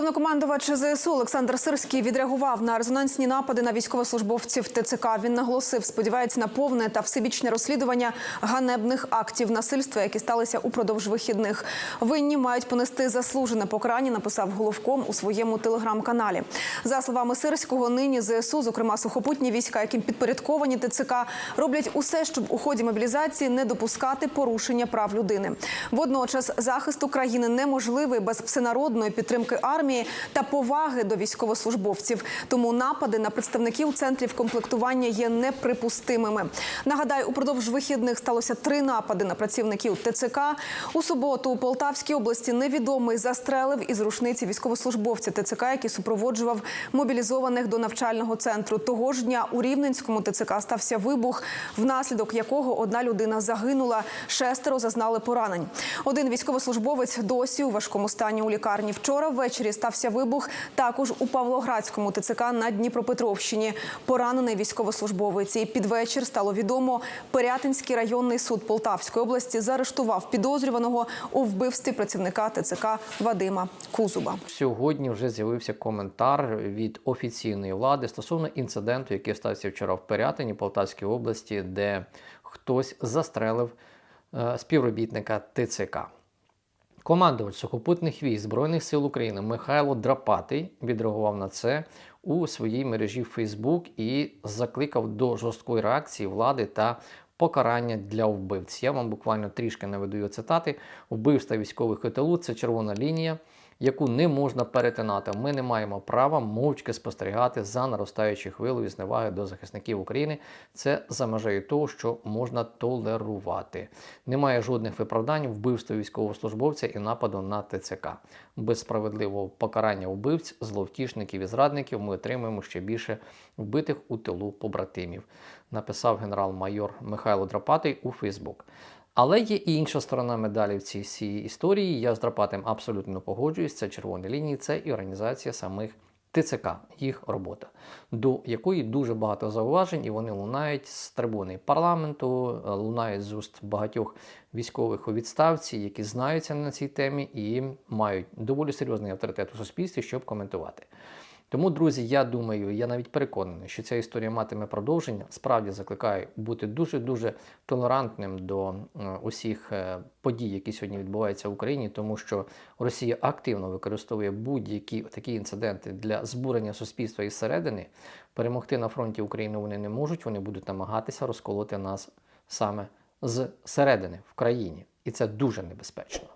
Головнокомандувач ЗСУ Олександр Сирський відреагував на резонансні напади на військовослужбовців ТЦК. Він наголосив, сподівається на повне та всебічне розслідування ганебних актів насильства, які сталися упродовж вихідних. Винні мають понести заслужене покарання. Написав головком у своєму телеграм-каналі. За словами Сирського, нині ЗСУ, зокрема сухопутні війська, яким підпорядковані ТЦК, роблять усе, щоб у ході мобілізації не допускати порушення прав людини. Водночас захист України неможливий без всенародної підтримки армії та поваги до військовослужбовців. Тому напади на представників центрів комплектування є неприпустимими. Нагадаю, упродовж вихідних сталося три напади на працівників ТЦК. У суботу у Полтавській області невідомий застрелив із рушниці військовослужбовця ТЦК, який супроводжував мобілізованих до навчального центру. Того ж дня у Рівненському ТЦК стався вибух, внаслідок якого одна людина загинула, шестеро зазнали поранень. Один військовослужбовець досі у важкому стані у лікарні. Вчора ввечері стався вибух також у Павлоградському ТЦК на Дніпропетровщині. Поранений військовослужбовець. І під вечір стало відомо, Пирятинський районний суд Полтавської області заарештував підозрюваного у вбивстві працівника ТЦК Вадима Кузуба. Сьогодні вже з'явився коментар від офіційної влади стосовно інциденту, який стався вчора в Пирятині, Полтавській області, де хтось застрелив е, співробітника ТЦК. Командувач сухопутних військ Збройних сил України Михайло Драпатий відреагував на це у своїй мережі Facebook і закликав до жорсткої реакції влади та покарання для вбивць. Я вам буквально трішки наведу цитати. Вбивства військових КТЛУ це червона лінія, яку не можна перетинати. Ми не маємо права мовчки спостерігати за наростаючою хвилею зневаги до захисників України. Це за межею того, що можна толерувати. Немає жодних виправдань вбивства військовослужбовця і нападу на ТЦК. Без справедливого покарання вбивць, зловтішників і зрадників ми отримаємо ще більше вбитих у тилу побратимів. Написав генерал-майор Михайло Драпатий у Фейсбук. Але є і інша сторона медалі в цій всій історії. Я з Драпатим абсолютно погоджуюсь. Це червоні лінії, це і організація самих ТЦК, їх робота, до якої дуже багато зауважень, і вони лунають з трибуни парламенту, лунають з уст багатьох військових у відставці, які знаються на цій темі і мають доволі серйозний авторитет у суспільстві, щоб коментувати. Тому, друзі, я думаю, я навіть переконаний, що ця історія матиме продовження. Справді закликаю бути дуже-дуже толерантним до усіх е, подій, які сьогодні відбуваються в Україні, тому що Росія активно використовує будь-які такі інциденти для збурення суспільства із середини. Перемогти на фронті України вони не можуть. Вони будуть намагатися розколоти нас саме з середини в країні, і це дуже небезпечно.